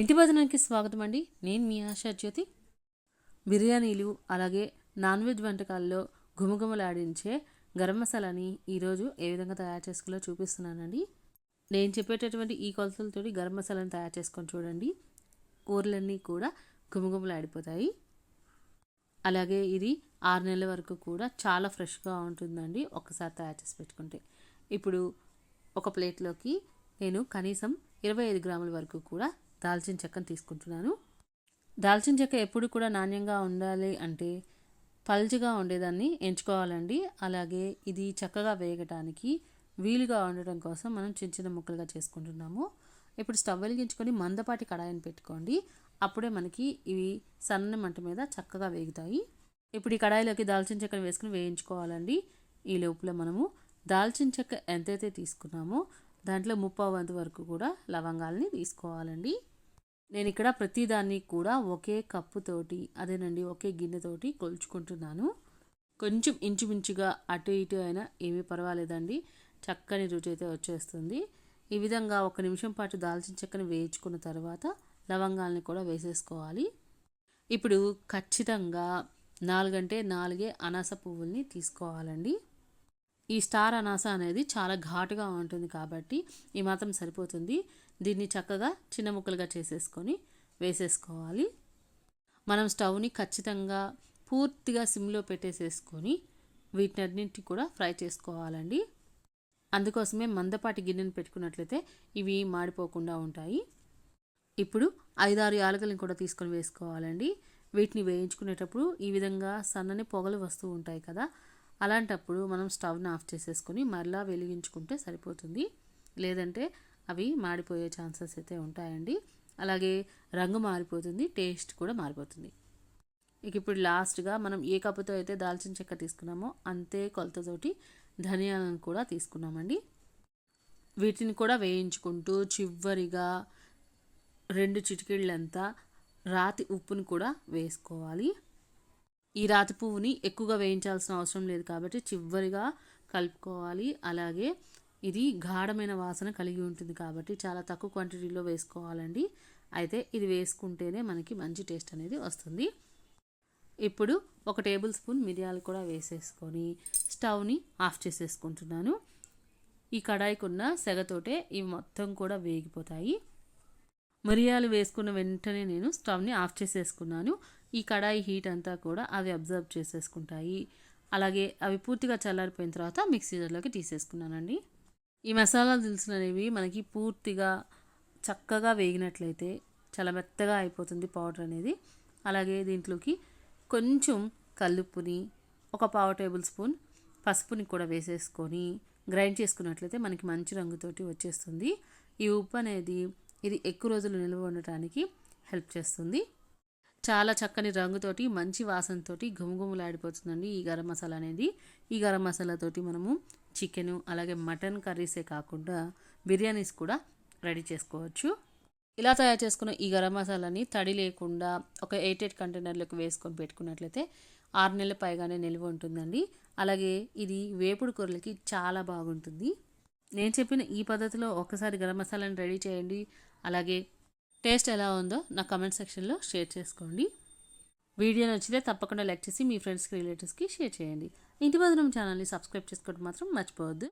ఇంటి భోజనానికి స్వాగతం అండి. నేను మీ ఆశా జ్యోతి. బిర్యానీలు అలాగే నాన్ వెజ్ వంటకాల్లో ఘుమఘుమలాడించే గరం మసాలాని ఈరోజు ఏ విధంగా తయారు చేసుకోలో చూపిస్తున్నానండి. నేను చెప్పేటటువంటి ఈ కొలతలతోటి గరం మసాలాని తయారు చేసుకొని చూడండి. కూరలన్నీ కూడా ఘుమఘుమలాడిపోతాయి. అలాగే ఇది ఆరు నెలల వరకు కూడా చాలా ఫ్రెష్గా ఉంటుందండి ఒక్కసారి తయారు చేసి పెట్టుకుంటే. ఇప్పుడు ఒక ప్లేట్లోకి నేను కనీసం ఇరవై ఐదు గ్రాముల వరకు కూడా దాల్చిన చెక్కను తీసుకుంటున్నాను. దాల్చిన చెక్క ఎప్పుడు కూడా నాణ్యంగా ఉండాలి అంటే పల్చగా ఉండేదాన్ని ఎంచుకోవాలండి. అలాగే ఇది చక్కగా వేగటానికి వీలుగా ఉండటం కోసం మనం చిన్న చిన్న ముక్కలుగా చేసుకుంటున్నాము. ఇప్పుడు స్టవ్ వెలిగించుకొని మందపాటి కడాయిని పెట్టుకోండి. అప్పుడే మనకి ఇవి సన్న మంట మీద చక్కగా వేగుతాయి. ఇప్పుడు ఈ కడాయిలోకి దాల్చిన చెక్కను వేసుకుని వేయించుకోవాలండి. ఈ లోపల మనము దాల్చిన చెక్క ఎంతైతే తీసుకున్నామో దాంట్లో ముప్పావు వంతు వరకు కూడా లవంగాల్ని తీసుకోవాలండి. నేను ఇక్కడ ప్రతిదాన్ని కూడా ఒకే కప్పుతోటి అదేనండి ఒకే గిన్నెతోటి కొలుచుకుంటున్నాను. కొంచెం ఇంచుమించుగా అటు ఇటు అయినా ఏమీ పర్వాలేదండి. చక్కని రుచి అయితే వచ్చేస్తుంది. ఈ విధంగా ఒక నిమిషం పాటు దాల్చిన చెక్కను వేయించుకున్న తర్వాత లవంగాల్ని కూడా వేసేసుకోవాలి. ఇప్పుడు ఖచ్చితంగా నాలుగంటే నాలుగే అనాస పువ్వుల్ని తీసుకోవాలండి. ఈ స్టార్ అనాస అనేది చాలా ఘాటుగా ఉంటుంది కాబట్టి ఈ మాత్రం సరిపోతుంది. దీన్ని చక్కగా చిన్న ముక్కలుగా చేసేసుకొని వేసేసుకోవాలి. మనం స్టవ్ని ఖచ్చితంగా పూర్తిగా సిమ్లో పెట్టేసేసుకొని వీటినన్నింటి కూడా ఫ్రై చేసుకోవాలండి. అందుకోసమే మందపాటి గిన్నెను పెట్టుకున్నట్లయితే ఇవి మాడిపోకుండా ఉంటాయి. ఇప్పుడు ఐదారు యాలకలను కూడా తీసుకొని వేసుకోవాలండి. వీటిని వేయించుకునేటప్పుడు ఈ విధంగా సన్నని పొగలు వస్తూ ఉంటాయి కదా అలాంటప్పుడు మనం స్టవ్ని ఆఫ్ చేసేసుకొని మరలా వెలిగించుకుంటే సరిపోతుంది. లేదంటే అవి మాడిపోయే ఛాన్సెస్ అయితే ఉంటాయండి. అలాగే రంగు మారిపోతుంది టేస్ట్ కూడా మారిపోతుంది. ఇక ఇప్పుడు లాస్ట్గా మనం ఏ కప్పుతో అయితే దాల్చిన చెక్క తీసుకున్నామో అంతే కొలతతోటి ధనియాలను కూడా తీసుకున్నామండి. వీటిని కూడా వేయించుకుంటూ చివరిగా రెండు చిటికీళ్ళంతా రాతి ఉప్పుని కూడా వేసుకోవాలి. ఈ రాతి పువ్వుని ఎక్కువగా వేయించాల్సిన అవసరం లేదు కాబట్టి చివరిగా కలుపుకోవాలి. అలాగే ఇది గాఢమైన వాసన కలిగి ఉంటుంది కాబట్టి చాలా తక్కువ క్వాంటిటీలో వేసుకోవాలండి. అయితే ఇది వేసుకుంటేనే మనకి మంచి టేస్ట్ అనేది వస్తుంది. ఇప్పుడు ఒక టేబుల్ స్పూన్ మిరియాలు కూడా వేసేసుకొని స్టవ్ని ఆఫ్ చేసేసుకుంటున్నాను. ఈ కడాయికి ఉన్న సెగతోటే ఇవి మొత్తం కూడా వేగిపోతాయి. మిరియాలు వేసుకున్న వెంటనే నేను స్టవ్ని ఆఫ్ చేసేసుకున్నాను. ఈ కడాయి హీట్ అంతా కూడా అవి అబ్జర్వ్ చేసేసుకుంటాయి. అలాగే అవి పూర్తిగా చల్లారిపోయిన తర్వాత మిక్సీ జార్లోకి తీసేసుకున్నానండి. ఈ మసాలా దినుసులు అనేవి మనకి పూర్తిగా చక్కగా వేగినట్లయితే చాలా మెత్తగా అయిపోతుంది పౌడర్ అనేది. అలాగే దీంట్లోకి కొంచెం కల్లుప్పుని ఒక పావు టేబుల్ స్పూన్ పసుపుని కూడా వేసేసుకొని గ్రైండ్ చేసుకున్నట్లయితే మనకి మంచి రంగుతోటి వచ్చేస్తుంది. ఈ ఉప్పు అనేది ఇది ఎక్కువ రోజులు నిల్వ ఉండటానికి హెల్ప్ చేస్తుంది. చాలా చక్కని రంగుతోటి మంచి వాసనతోటి గుమగుమలాడిపోతుందండి ఈ గరం మసాలా అనేది. ఈ గరం మసాలాతోటి మనము చికెను అలాగే మటన్ కర్రీసే కాకుండా బిర్యానీస్ కూడా రెడీ చేసుకోవచ్చు. ఇలా తయారు చేసుకున్న ఈ గరం మసాలాని తడి లేకుండా ఒక ఎయిట్ ఎయిట్ కంటైనర్లకు వేసుకొని పెట్టుకున్నట్లయితే ఆరు నెలల పైగానే నిల్వ ఉంటుందండి. అలాగే ఇది వేపుడు కూరలకి చాలా బాగుంటుంది. నేను చెప్పిన ఈ పద్ధతిలో ఒక్కసారి గరం మసాలాని రెడీ చేయండి. అలాగే టేస్ట్ ఎలా ఉందో నా కమెంట్ సెక్షన్లో షేర్ చేసుకోండి. వీడియో నచ్చితే తప్పకుండా లైక్ చేసి మీ ఫ్రెండ్స్కి రిలేటివ్స్కి షేర్ చేయండి. ఇంటి భద్రం ఛానల్ని సబ్స్క్రైబ్ చేసుకోవడం మాత్రం మర్చిపోవద్దు.